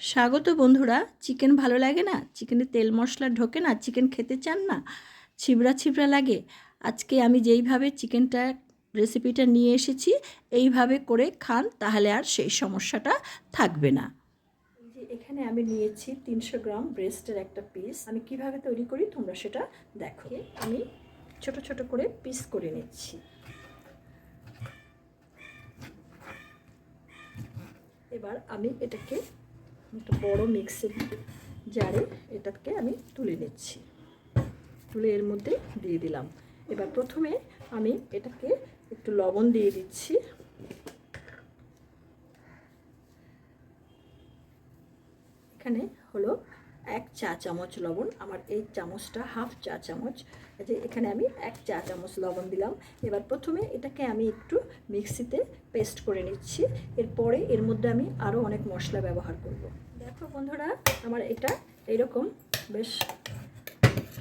স্বাগত বন্ধুরা, চিকেন ভালো লাগে না? চিকেনে তেল মশলা ঢোকে না? চিকেন খেতে চান না? ছিবড়া ছিবড়া লাগে। আজকে আমি যেইভাবে চিকেনটা রেসিপিটা নিয়ে এসেছি, এইভাবে করে খান, তাহলে আর সেই সমস্যাটা থাকবে না। এখানে আমি নিয়েছি তিনশো গ্রাম ব্রেস্টের একটা পিস আমি কীভাবে তৈরি করি তোমরা সেটা দেখো। আমি ছোট ছোট করে পিস করে নিচ্ছি। এবার আমি এটাকে একটা বড় মিক্সির জারে এটাকে আমি তুলে নিচ্ছি। তুলে এর মধ্যে দিয়ে দিলাম। এবার প্রথমে আমি এটাকে একটু লবণ দিয়ে দিচ্ছি। এখানে হলো এক চা চামচ লবণ, আমার এই চামচটা হাফ চা চামচ। যে এখানে আমি এক চা চামচ লবণ দিলাম। এবার প্রথমে এটাকে আমি একটু মিক্সিতে পেস্ট করে নিচ্ছি। এরপরে এর মধ্যে আমি আরও অনেক মশলা ব্যবহার করব। দেখো বন্ধুরা, আমার এটা এরকম বেশ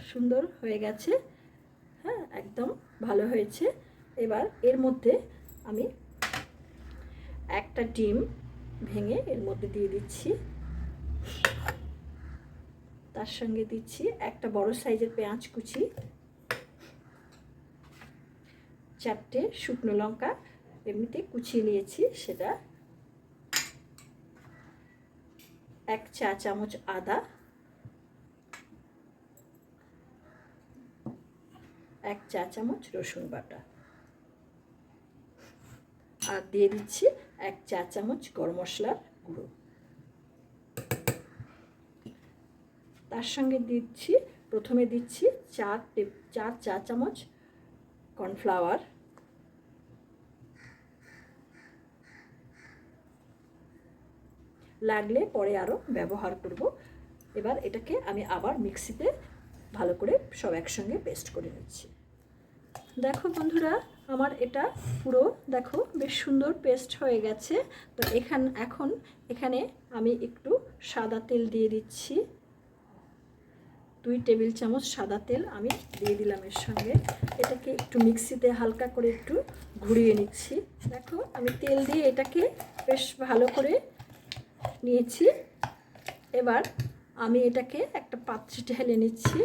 সুন্দর হয়ে গেছে। হ্যাঁ একদম ভালো হয়েছে। এবার এর মধ্যে আমি একটা ডিম ভেঙে এর মধ্যে দিয়ে দিচ্ছি। তার সঙ্গে দিচ্ছি একটা বড় সাইজের পেঁয়াজ কুচি, চারটে শুকনো লঙ্কা, এমনিতে কুচিয়ে নিয়েছি, সেটা এক চা চামচ আদা, এক চা চামচ রসুন বাটা। আর দিয়ে দিচ্ছি এক চা চামচ গরম মশলার গুঁড়ো। তার সঙ্গে দিচ্ছি, প্রথমে দিচ্ছি চার চার চা চামচ কর্নফ্লাওয়ার। লাগলে পরে আরও ব্যবহার করব। এবার এটাকে আমি আবার মিক্সিতে ভালো করে সব একসঙ্গে পেস্ট করে নিচ্ছি। দেখো বন্ধুরা, আমার এটা পুরো, দেখো বেশ সুন্দর পেস্ট হয়ে গেছে। তো এখান, এখন এখানে আমি একটু সাদা তেল দিয়ে দিচ্ছি। দুই টেবিল চামচ সাদা তেল আমি দিয়ে দিলাম এর সঙ্গে। এটাকে একটু মিক্সিতে হালকা করে একটু ঘুরিয়ে নিচ্ছি। দেখো, আমি তেল দিয়ে এটাকে বেশ ভালো করে নিয়েছি। এবার আমি এটাকে একটা পাত্রে ঢেলে নিচ্ছি।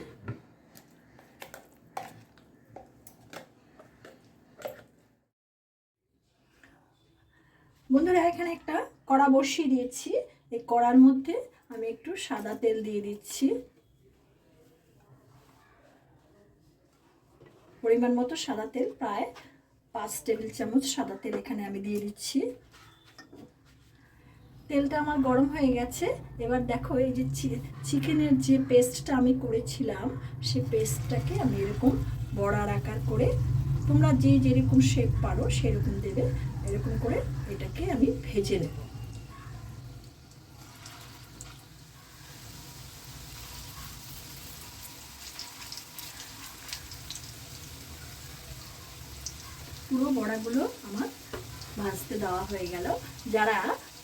বন্ধুরা, এখানে একটা কড়া বসিয়ে দিয়েছি। এই কড়ার মধ্যে আমি একটু সাদা তেল দিয়ে দিচ্ছি। পরিমাণ মতো সাদা তেল, প্রায় পাঁচ টেবিল চামচ সাদা তেল এখানে আমি দিয়ে দিচ্ছি। তেলটা আমার গরম হয়ে গেছে। এবার দেখো এই যে চিকেনের যে পেস্টটা আমি করেছিলাম, সে পেস্টটাকে আমি এরকম বড়ার আকার করে তোমরা যে যেরকম শেপ পারো সেরকম দেবে। এরকম করে এটাকে আমি ভেজে নেব। পুরো বড়াগুলো আমার ভাজতে দেওয়া হয়ে গেল। যারা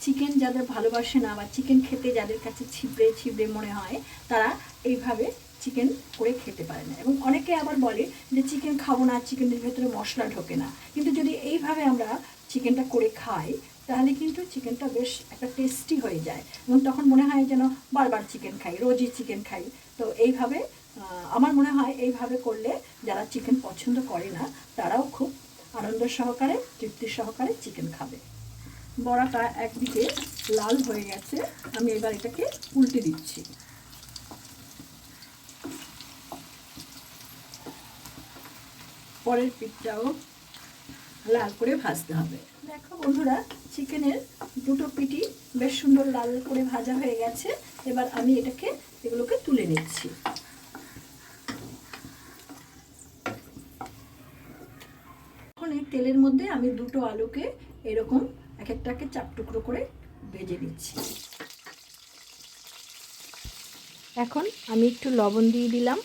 চিকেন যাদের ভালোবাসে না বা চিকেন খেতে যাদের কাছে ছিপড়ে ছিপড়ে মনে হয়, তারা এইভাবে চিকেন করে খেতে পারে না। এবং অনেকে আবার বলে যে চিকেন খাব না চিকেনের ভেতরে মশলা ঢোকে না। কিন্তু যদি এইভাবে আমরা চিকেনটা করে খাই, তাহলে কিন্তু চিকেনটা বেশ একটা টেস্টি হয়ে যায়। এবং তখন মনে হয় যেন বারবার চিকেন খাই, রোজই চিকেন খাই। তো এইভাবে আমার মনে হয় এইভাবে করলে যারা চিকেন পছন্দ করে না, তারাও খুব আনন্দ সহকারে, তৃপ্তি সহকারে চিকেন খাবে। বড়াটা একদিকে লাল হয়ে গেছে, আমি এবার এটাকে উল্টে দিচ্ছি। পরের পিঠটাও লাল করে ভাজতে হবে। দেখো বন্ধুরা, চিকেনের দুটো পিটি বেশ সুন্দর লাল করে ভাজা হয়ে গেছে। এবার আমি এটাকে, এগুলোকে তুলে নিচ্ছি। এখন এই তেলের মধ্যে আমি দুটো আলুকে এরকম এক একটাকে চাপ টুকরো করে ভেজে নিচ্ছি। এখন আমি একটু লবণ দিয়ে দিলাম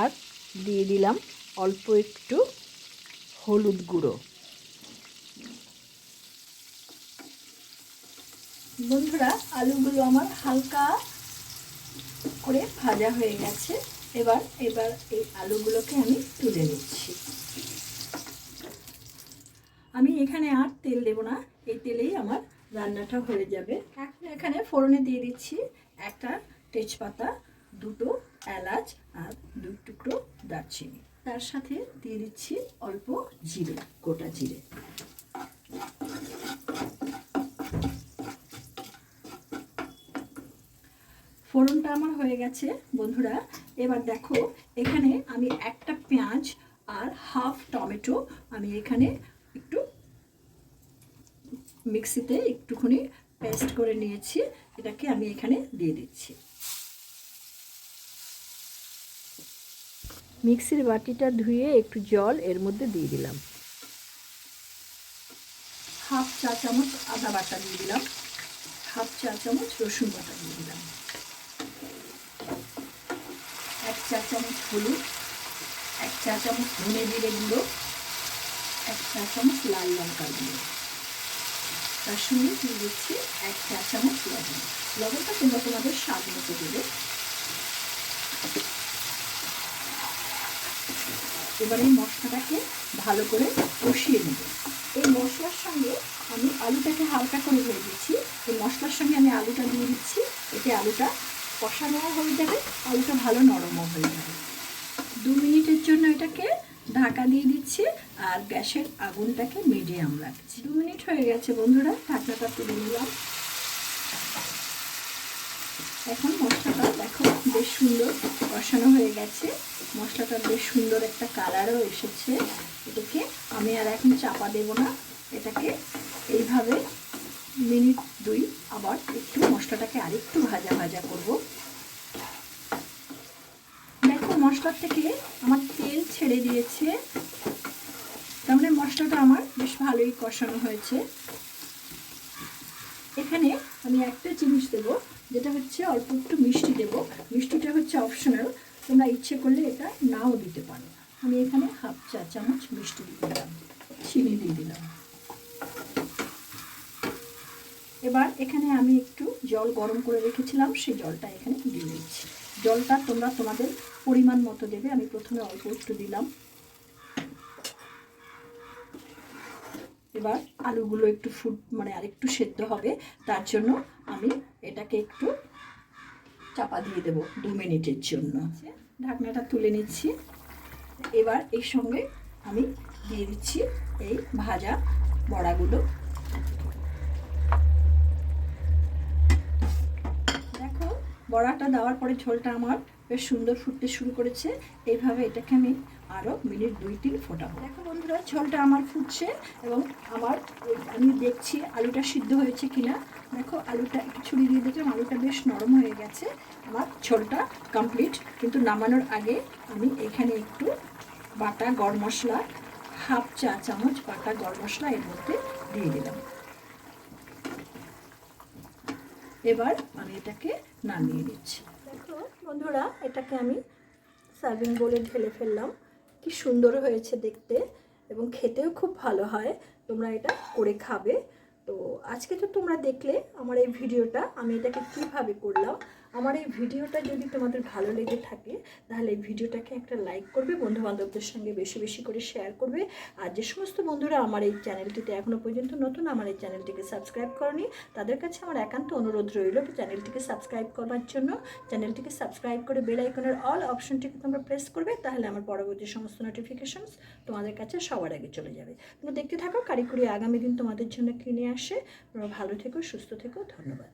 আর দিয়ে দিলাম অল্প একটু হলুদ গুঁড়ো। বন্ধুরা আলুগুলো আমার হালকা করে ভাজা হয়ে গেছে। এবার এবার এই আলুগুলোকে আমি তুলে নিচ্ছি। আমি এখানে আর তেল দেব না এই তেলেই আমার রান্নাটা হয়ে যাবে। এখন এখানে ফোড়নে দিয়ে দিচ্ছি একটা তেজপাতা, দুটো এলাচ আর দুই টুকরো দারচিনি। তার সাথে দিয়ে দিচ্ছি অল্প জিরে, গোটা জিরে। ফোড়নটা আমার হয়ে গেছে, বন্ধুরা। এবার দেখো, এখানে আমি একটা পেঁয়াজ আর হাফ টমেটো আমি এখানে মিক্সিতে একটুখানি পেস্ট করে নিয়েছি। এটাকে আমি এখানে দিয়ে দিচ্ছি। মিক্সির বাটিটা ধুয়ে একটু জল এর মধ্যে দিয়ে দিলাম। হাফ চা চামচ আদা বাটা দিয়ে দিলাম। হাফ চা চামচ রসুন বাটা দিয়ে দিলাম। এক চা চামচ হলুদ, এক চা চামচ ধনে জিরে গুঁড়ো, এক চা চামচ লাল লঙ্কা গুঁড়ো। তার সঙ্গে দিয়ে দিচ্ছি এক চা চামচ লবণ। লবণটা তোমরা তোমাদের স্বাদ মতো দেবে। এবার এই মশলাটাকে ভালো করে কষিয়ে নেব। এই মশলার সঙ্গে আমি আলুটাকে হালকা করে ধরে দিচ্ছি এই মশলার সঙ্গে আমি আলুটা দিয়ে দিচ্ছি। এতে আলুটা কষানোও হয়ে যাবে, আলুটা ভালো নরমও হয়ে যাবে। দু মিনিটের জন্য এটাকে ঢাকা দিয়ে দিচ্ছি, আর গ্যাসের আগুনটাকে মিডিয়াম রাখছি। দু মিনিট হয়ে গেছে বন্ধুরা, ঢাকনাটা তুলে নিলাম। এখন মশলাটা দেখো, বেশ সুন্দর কষানো হয়ে গেছে। মশলাটা বেশ সুন্দর একটা কালারও এসেছে। এটাকে আমি আর এখন চাপা দেব না। এটাকে এইভাবে মিনিট দুই আবার একটু মশলাটাকে আরেকটু ভাজা ভাজা করব। মশলার থেকে আমার তেল ছেড়ে দিয়েছে। তার মানে মশলাটা আমার বেশ ভালোই কষানো হয়েছে। এখানে আমি একটা জিনিস দেবো, যেটা হচ্ছে অল্প একটু মিষ্টি দেব। মিষ্টিটা হচ্ছে অপশনাল তোমরা ইচ্ছে করলে এটা নাও দিতে পারো। আমি এখানে হাফ চা চামচ মিষ্টি দিয়ে দিলাম, চিনি দিয়ে দিলাম। এবার এখানে আমি একটু জল গরম করে রেখেছিলাম, সেই জলটা এখানে জলটা তোমরা তোমাদের পরিমাণ মতো দেবে, আমি প্রথমে অল্প একটু দিলাম। এবার আলুগুলো একটু ফুট মানে আরেকটু সেদ্ধ হবে, তার জন্য আমি এটাকে একটু চাপা দিয়ে দেবো দু মিনিটের জন্য। ঢাকনাটা তুলে নিচ্ছি। এবার এর সঙ্গে আমি দিয়ে দিচ্ছি এই ভাজা বড়াগুলো। বড়াটা দেওয়ার পরে ঝোলটা আমার বেশ সুন্দর ফুটতে শুরু করেছে। এইভাবে এটাকে আমি আরও মিনিট দুই তিন ফোটাবো। দেখো বন্ধুরা, ঝোলটা আমার ফুটছে এবং আমার আমি দেখছি আলুটা সিদ্ধ হয়েছে কিনা। দেখো, আলুটা একটু ছুরি দিয়ে দেখলাম আলুটা বেশ নরম হয়ে গেছে। আমার ঝোলটা কমপ্লিট কিন্তু নামানোর আগে আমি এখানে একটু বাটা গরম মশলা, হাফ চা চামচ বাটা গরম মশলা এর মধ্যে দিয়ে দিলাম। এবার আমি এটাকে নামিয়ে দিচ্ছি দেখো বন্ধুরা, এটাকে আমি সার্ভিং বোলে ঢেলে ফেললাম। কি সুন্দর হয়েছে দেখতে এবং খেতেও খুব ভালো হয়। তোমরা এটা করে খাবে। তো আজকে তো তোমরা দেখলে আমার এই ভিডিওটা, আমি এটাকে কীভাবে করলাম আমার এই ভিডিওটা যদি তোমাদের ভালো লেগে থাকে, তাহলে এই ভিডিওটাকে একটা লাইক করবে বন্ধু বান্ধবদের সঙ্গে বেশি বেশি করে শেয়ার করবে। আর যে সমস্ত বন্ধুরা আমার এই চ্যানেলটিতে এখনও পর্যন্ত নতুন, আমার এই চ্যানেলটিকে সাবস্ক্রাইব করনি, তাদের কাছে আমার একান্ত অনুরোধ রইল চ্যানেলটিকে সাবস্ক্রাইব করবার জন্য। চ্যানেলটিকে সাবস্ক্রাইব করে বেল আইকনের অল অপশনটিকে তোমরা প্রেস করবে, তাহলে আমার পরবর্তী সমস্ত নোটিফিকেশনস তোমাদের কাছে সবার আগে চলে যাবে। তোমরা দেখতে থাকো, কারিকুরি আগামী দিন তোমাদের জন্য কিনে আসে। তোমরা ভালো থেকো, সুস্থ থেকো, ধন্যবাদ।